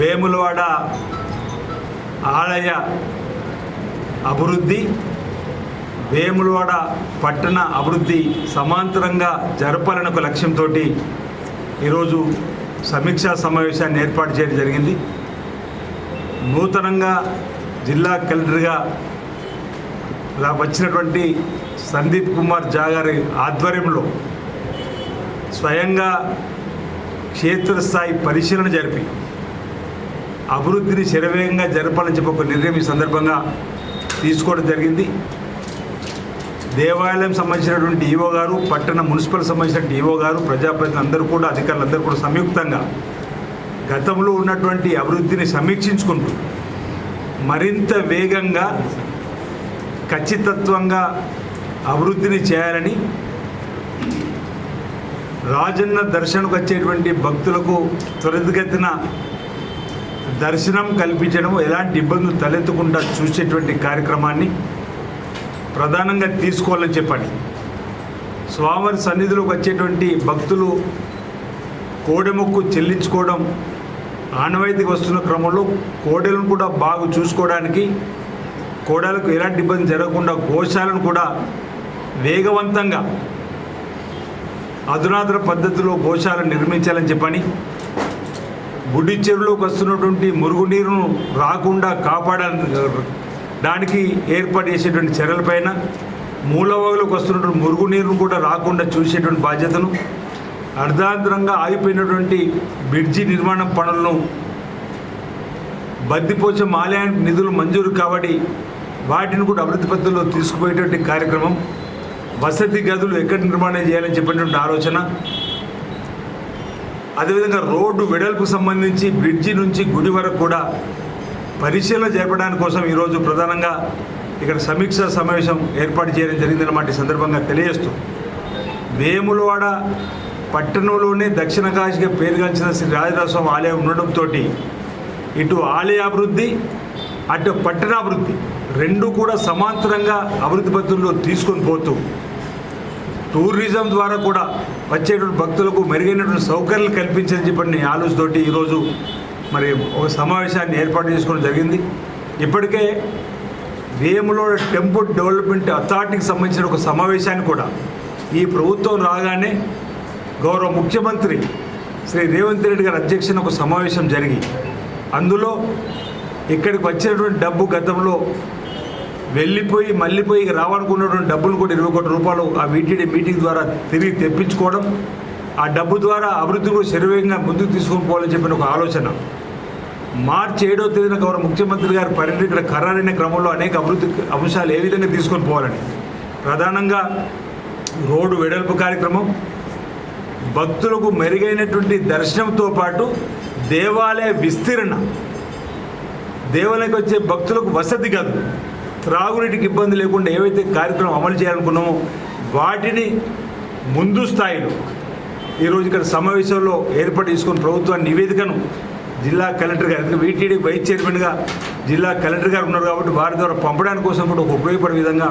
వేములవాడ ఆలయ అభివృద్ధి వేములవాడ పట్టణ అభివృద్ధి సమాంతరంగా జరపాలని ఒక లక్ష్యంతో ఈరోజు సమీక్షా సమావేశాన్ని ఏర్పాటు చేయడం జరిగింది. నూతనంగా జిల్లా కలెక్టర్గా ఇలా వచ్చినటువంటి సందీప్ కుమార్ జాగారి ఆధ్వర్యంలో స్వయంగా క్షేత్రస్థాయి పరిశీలన జరిపి అభివృద్ధిని శరవేగంగా జరపాలని చెప్పి ఒక నిర్ణయం ఈ సందర్భంగా తీసుకోవడం జరిగింది. దేవాలయం సంబంధించినటువంటి ఈవో గారు పట్టణ మున్సిపల్ సంబంధించినటువంటి ఈవో గారు ప్రజాప్రతినిధులు అందరూ కూడా అధికారులు అందరూ కూడా సంయుక్తంగా గతంలో ఉన్నటువంటి అభివృద్ధిని సమీక్షించుకుంటూ మరింత వేగంగా ఖచ్చితత్వంగా అభివృద్ధిని చేయాలని రాజన్న దర్శనకు వచ్చేటువంటి భక్తులకు త్వరితగతిన దర్శనం కల్పించడం ఎలాంటి ఇబ్బందులు తలెత్తకుండా చూసేటువంటి కార్యక్రమాన్ని ప్రధానంగా తీసుకోవాలని చెప్పండి. స్వామివారి సన్నిధిలోకి వచ్చేటువంటి భక్తులు కోడెముక్కు చెల్లించుకోవడం ఆనవాయితీకి వస్తున్న క్రమంలో కోడెలను కూడా బాగా చూసుకోవడానికి కోడలకు ఎలాంటి ఇబ్బంది జరగకుండా గోశాలను కూడా వేగవంతంగా అధునాతన పద్ధతిలో గోశాలను నిర్మించాలని చెప్పని గుడి చెరువులోకి వస్తున్నటువంటి మురుగునీరును రాకుండా కాపాడడానికి ఏర్పాటు చేసేటువంటి చర్యలపైన మూలవాగులకు వస్తున్నటువంటి మురుగునీరును కూడా రాకుండా చూసేటువంటి బాధ్యతను అర్ధాంతరంగా ఆగిపోయినటువంటి బ్రిడ్జి నిర్మాణం పనులను బద్దిపోచం ఆలయానికి నిధులు మంజూరు కాబట్టి వాటిని కూడా అభివృద్ధి పద్ధతిలో తీసుకుపోయేటువంటి కార్యక్రమం వసతి గదులు ఎక్కడ నిర్మాణం చేయాలని చెప్పినటువంటి ఆలోచన అదేవిధంగా రోడ్డు వెడల్పు సంబంధించి బ్రిడ్జి నుంచి గుడి వరకు కూడా పరిశీలన జరపడానికి కోసం ఈరోజు ప్రధానంగా ఇక్కడ సమీక్ష సమావేశం ఏర్పాటు చేయడం జరిగిందన్నమాట ఈ సందర్భంగా తెలియజేస్తూ. వేములవాడ పట్టణంలోనే దక్షిణ కాశీగా పేరుగాంచిన శ్రీ రాజరాజస్వామి ఆలయం ఉండడంతో ఇటు ఆలయ అభివృద్ధి అటు పట్టణాభివృద్ధి రెండు కూడా సమాంతరంగా అభివృద్ధి పద్ధతుల్లో తీసుకొని పోతూ టూరిజం ద్వారా కూడా వచ్చేటువంటి భక్తులకు మెరుగైనటువంటి సౌకర్యాలు కల్పించని చెప్పని ఆలోచనతోటి ఈరోజు మరి ఒక సమావేశాన్ని ఏర్పాటు చేసుకోవడం జరిగింది. ఇప్పటికే వేములో టెంపుల్ డెవలప్మెంట్ అథారిటీకి సంబంధించిన ఒక సమావేశాన్ని కూడా ఈ ప్రభుత్వం రాగానే గౌరవ ముఖ్యమంత్రి శ్రీ రేవంత్ రెడ్డి గారి అధ్యక్షన ఒక సమావేశం జరిగి అందులో ఇక్కడికి వచ్చినటువంటి డబ్బు గతంలో వెళ్ళిపోయి మళ్ళీపోయి ఇక రావాలనుకున్నటువంటి డబ్బులు కూడా ఇరవై కోట్ల రూపాయలు ఆ వీటీడీ మీటింగ్ ద్వారా తిరిగి తెప్పించుకోవడం ఆ డబ్బు ద్వారా అభివృద్ధి కూడా శరవేగంగా ముందుకు తీసుకొని పోవాలని చెప్పిన ఒక ఆలోచన. మార్చి ఏడవ తేదీన గౌరవ ముఖ్యమంత్రి గారి పర్యటన ఇక్కడ ఖరారైన క్రమంలో అనేక అభివృద్ధి అంశాలు ఏ విధంగా తీసుకొని పోవాలని. ప్రధానంగా రోడ్డు వెడల్పు కార్యక్రమం భక్తులకు మెరుగైనటువంటి దర్శనంతో పాటు దేవాలయ విస్తీరణ. దేవాలయకు వచ్చే భక్తులకు వసతి కాదు త్రాగునీటికి ఇబ్బంది లేకుండా ఏవైతే కార్యక్రమం అమలు చేయాలనుకున్నామో వాటిని ముందు స్థాయిలో ఈరోజు ఇక్కడ సమావేశంలో ఏర్పాటు చేసుకున్న ప్రభుత్వాన్ని నివేదికను జిల్లా కలెక్టర్ గారు ఎందుకంటే వీటీడీ వైస్ చైర్మన్గా జిల్లా కలెక్టర్ గారు ఉన్నారు కాబట్టి వారి ద్వారా పంపడానికి కోసం కూడా ఒక ఉపయోగపడే విధంగా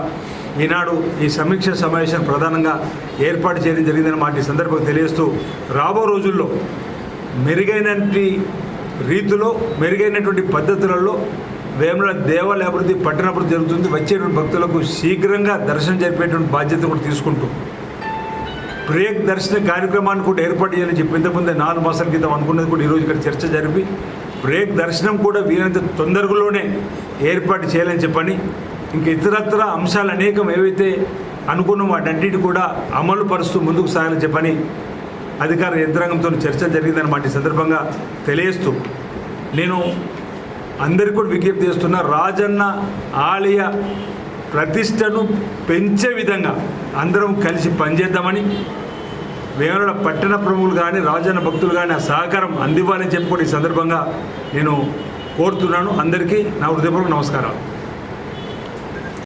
ఈనాడు ఈ సమీక్ష సమావేశం ప్రధానంగా ఏర్పాటు చేయడం జరిగిందని మాట ఈ సందర్భంగా తెలియజేస్తూ రాబో రోజుల్లో మెరుగైనటువంటి రీతిలో మెరుగైనటువంటి పద్ధతులలో వేముల దేవాలయ అభివృద్ధి పట్టణాభివృద్ధి జరుగుతుంది. వచ్చేటువంటి భక్తులకు శీఘ్రంగా దర్శనం జరిపేటువంటి బాధ్యత కూడా తీసుకుంటూ బ్రేక్ దర్శన కార్యక్రమాన్ని కూడా ఏర్పాటు చేయాలని చెప్పి ఇంతకుముందే నాలుగు మాసాల క్రితం అనుకున్నది కూడా ఈరోజు ఇక్కడ చర్చ జరిపి బ్రేక్ దర్శనం కూడా వీలైనంత తొందరలోనే ఏర్పాటు చేయాలని చెప్పని ఇంక ఇతరత్ర అంశాలు అనేకం ఏవైతే అనుకున్న వాటన్నిటి కూడా అమలు పరుస్తూ ముందుకు సాగాలని చెప్పని అధికార యంత్రాంగంతో చర్చ జరిగిందన్నమాట. ఈ సందర్భంగా తెలియజేస్తూ నేను అందరికీ కూడా విజ్ఞప్తి చేస్తున్నా రాజన్న ఆలయ ప్రతిష్టను పెంచే విధంగా అందరం కలిసి పనిచేద్దామని వేమల పట్టణ ప్రముఖులు కానీ రాజన్న భక్తులు కానీ ఆ సహకారం అందివ్వాలని చెప్పి ఈ సందర్భంగా నేను కోరుతున్నాను. అందరికీ నా హృదయపూర్వక నమస్కారాలు.